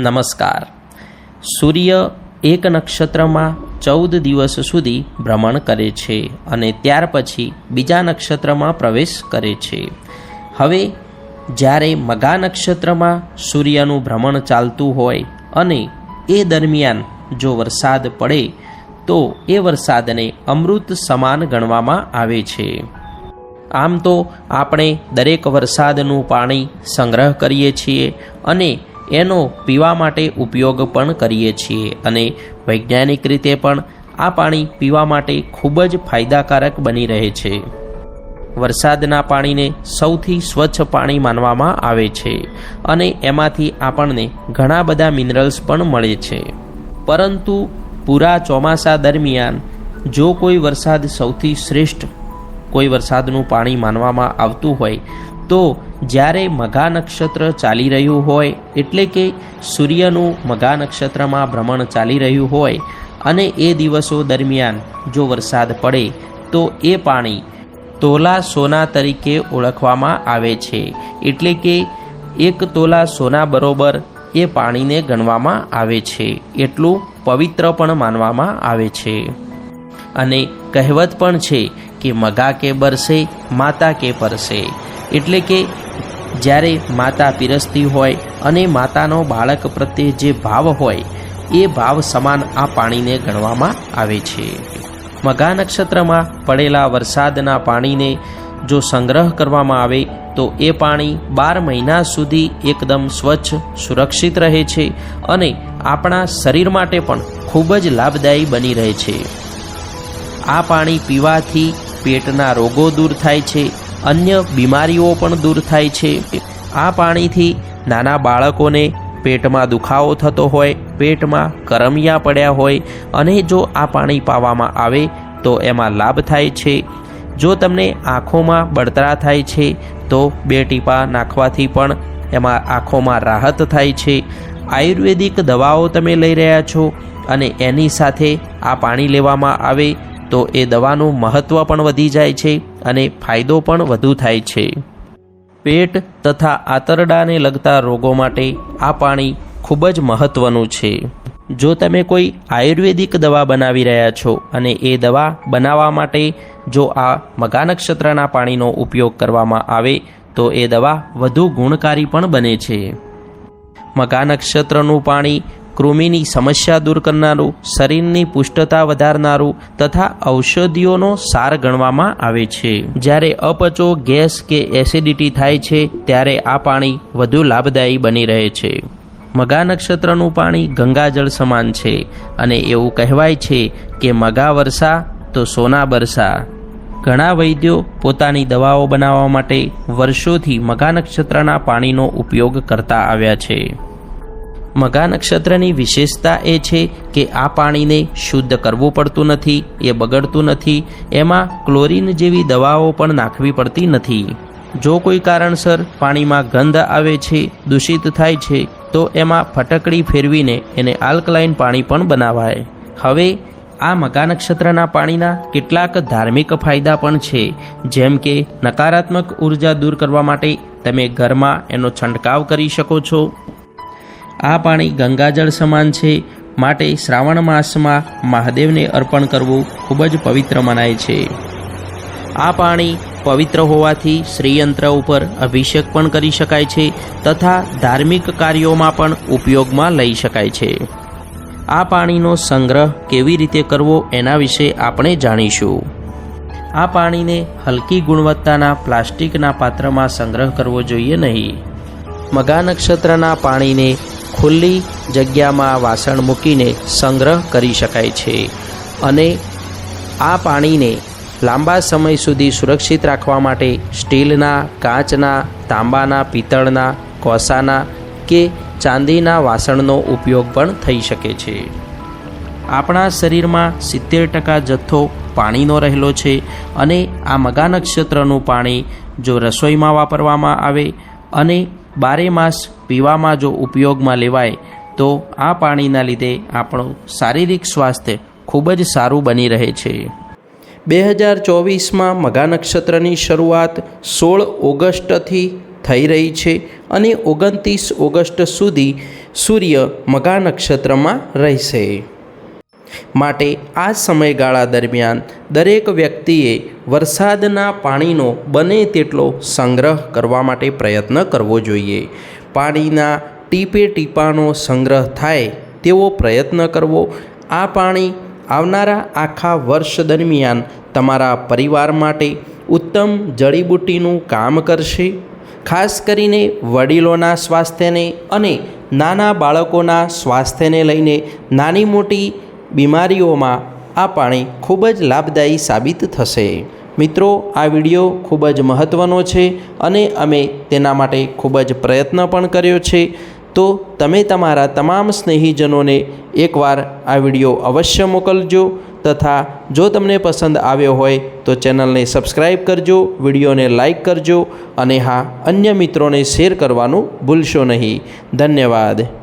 નમસ્કાર. સૂર્ય એક નક્ષત્રમાં ચૌદ દિવસ સુધી ભ્રમણ કરે છે અને ત્યાર પછી બીજા નક્ષત્રમાં પ્રવેશ કરે છે. હવે, જ્યારે મગા નક્ષત્રમાં સૂર્યનું ભ્રમણ ચાલતું હોય અને એ દરમિયાન જો વરસાદ પડે, તો એ વરસાદને અમૃત સમાન ગણવામાં આવે છે. આમ તો આપણે દરેક વરસાદનું પાણી સંગ્રહ કરીએ છીએ અને એનો પીવા માટે ઉપયોગ પણ કરીએ છીએ અને વૈજ્ઞાનિક રીતે પણ આ પાણી પીવા માટે ખૂબ જ ફાયદાકારક બની રહે છે. વરસાદના પાણીને સૌથી સ્વચ્છ પાણી માનવામાં આવે છે અને એમાંથી આપણને ઘણા બધા મિનરલ્સ પણ મળે છે. પરંતુ પૂરા ચોમાસા દરમિયાન જો કોઈ વરસાદ સૌથી શ્રેષ્ઠ કોઈ વરસાદનું પાણી માનવામાં આવતું હોય તો જ્યારે મઘા નક્ષત્ર ચાલી રહ્યું હોય, એટલે કે સૂર્યનું મઘા નક્ષત્રમાં ભ્રમણ ચાલી રહ્યું હોય, અને એ દિવસો દરમિયાન જો વરસાદ પડે, તો એ પાણી તોલા સોના તરીકે ઓળખવામાં આવે છે. એટલે કે એક તોલા સોના બરોબર એ પાણીને ગણવામાં આવે છે. એટલું પવિત્ર પણ માનવામાં આવે છે. અને કહેવત પણ છે કે મગા કે બરસે, માતા કે પરસે. એટલે કે જ્યારે માતા પીરસતી હોય અને માતાનો બાળક પ્રત્યે જે ભાવ હોય, એ ભાવ સમાન આ પાણીને ગણવામાં આવે છે. મઘા નક્ષત્રમાં પડેલા વરસાદના પાણીને જો સંગ્રહ કરવામાં આવે, તો એ પાણી બાર મહિના સુધી એકદમ સ્વચ્છ, સુરક્ષિત રહે છે અને આપણા શરીર માટે પણ ખૂબ જ લાભદાયી બની રહે છે. આ પાણી પીવાથી પેટના રોગો દૂર થાય છે અન્ય બીમારીઓ પણ દૂર થાય છે. આ પાણીથી નાના બાળકોને પેટમાં દુખાવો થતો હોય, પેટમાં કરમિયા પડ્યા હોય અને જો આ પાણી પાવામાં આવે તો એમાં લાભ થાય છે. જો તમને આંખોમાં બળતરા થાય છે, તો બે ટીપા નાખવાથી પણ એમાં આંખોમાં રાહત થાય છે. આયુર્વેદિક દવાઓ તમે લઈ રહ્યા છો અને એની સાથે આ પાણી લેવામાં આવે તો એ દવાનું મહત્ત્વ પણ વધી જાય છે અને ફાયદો પણ વધુ થાય છે. પેટ તથા આંતરડાને લગતા રોગો માટે આ પાણી ખૂબ જ મહત્ત્વનું છે. જો તમે કોઈ આયુર્વેદિક દવા બનાવી રહ્યા છો અને એ દવા બનાવવા માટે જો આ મગા નક્ષત્રના પાણીનો ઉપયોગ કરવામાં આવે, તો એ દવા વધુ ગુણકારી પણ બને છે. મગા નક્ષત્રનું પાણી કૃમિની સમસ્યા દૂર કરનારું, શરીરની પુષ્ટતા વધારનારું તથા ઔષધિઓનો સાર ગણવામાં આવે છે. જ્યારે અપચો, ગેસ કે એસિડિટી થાય છે, ત્યારે આ પાણી વધુ લાભદાયી બની રહે છે. મગા નક્ષત્રનું પાણી ગંગાજળ સમાન છે અને એવું કહેવાય છે કે મગા વરસા તો સોના બરસા. ઘણા વૈદ્યો પોતાની દવાઓ બનાવવા માટે વર્ષોથી મગા નક્ષત્રના પાણીનો ઉપયોગ કરતા આવ્યા છે. મગા નક્ષત્રની વિશેષતા એ છે કે આ પાણીને શુદ્ધ કરવું પડતું નથી, એ બગડતું નથી, એમાં ક્લોરીન જેવી દવાઓ પણ નાખવી પડતી નથી. જો કોઈ કારણસર પાણીમાં ગંધ આવે છે, દૂષિત થાય છે, તો એમાં ફટકડી ફેરવીને એને આલ્કલાઇન પાણી પણ બનાવાય. હવે, આ મગા નક્ષત્રના પાણીના કેટલાક ધાર્મિક ફાયદા પણ છે, જેમ કે નકારાત્મક ઊર્જા દૂર કરવા માટે તમે ઘરમાં એનો છંટકાવ કરી શકો છો આ પાણી ગંગાજળ સમાન છે. માટે શ્રાવણ માસમાં મહાદેવને અર્પણ કરવું ખૂબ જ પવિત્ર મનાય છે. આ પાણી પવિત્ર હોવાથી શ્રીયંત્ર ઉપર અભિષેક પણ કરી શકાય છે તથા ધાર્મિક કાર્યોમાં પણ ઉપયોગમાં લઈ શકાય છે. આ પાણીનો સંગ્રહ કેવી રીતે કરવો એના વિશે આપણે જાણીશું. આ પાણીને હલકી ગુણવત્તાના પ્લાસ્ટિકના પાત્રમાં સંગ્રહ કરવો જોઈએ નહીં. મગા નક્ષત્રના પાણીને ખુલ્લી જગ્યામાં વાસણ મૂકીને સંગ્રહ કરી શકાય છે અને આ પાણીને લાંબા સમય સુધી સુરક્ષિત રાખવા માટે સ્ટીલના, કાચના, તાંબાના, પિત્તળના, કોસાના કે ચાંદીના વાસણનો ઉપયોગ પણ થઈ શકે છે. આપણા શરીરમાં સિત્તેર ટકા જથ્થો પાણીનો રહેલો છે અને આ મગા નક્ષત્રનું પાણી જો રસોઈમાં વાપરવામાં આવે અને બારે માસ પીવામાં જો ઉપયોગમાં લેવાય, તો આ પાણીના લીધે આપણું શારીરિક સ્વાસ્થ્ય ખૂબ જ સારું બની રહે છે. બે હજાર ચોવીસમાં મઘા નક્ષત્રની શરૂઆત સોળ ઓગસ્ટથી થઈ રહી છે અને ઓગણત્રીસ ઓગસ્ટ સુધી સૂર્ય મઘા નક્ષત્રમાં રહેશે. માટે આ સમયગાળા દરમિયાન દરેક વ્યક્તિએ વરસાદના પાણીનો બને તેટલો સંગ્રહ કરવા માટે પ્રયત્ન કરવો જોઈએ. પાણીના ટીપે ટીપાનો સંગ્રહ થાય તેવો પ્રયત્ન કરવો. આ પાણી આવનારા આખા વર્ષ દરમિયાન તમારા પરિવાર માટે ઉત્તમ જડીબુટ્ટીનું કામ કરશે. ખાસ કરીને વડીલોના સ્વાસ્થ્યને અને નાના બાળકોના સ્વાસ્થ્યને લઈને નાની મોટી બીમારીઓમાં આ પાણી ખૂબ જ લાભદાયી સાબિત થશે. મિત્રો, આ વીડિયો ખૂબ જ મહત્ત્વનો છે અને અમે તેના માટે ખૂબ જ પ્રયત્ન પણ કર્યો છે. તો તમે તમારા તમામ સ્નેહીજનોને એકવાર આ વીડિયો અવશ્ય મોકલજો તથા જો તમને પસંદ આવ્યો હોય તો ચેનલને સબસ્ક્રાઈબ કરજો, વિડીયોને લાઇક કરજો અને હા, અન્ય મિત્રોને શેર કરવાનું ભૂલશો નહીં. ધન્યવાદ.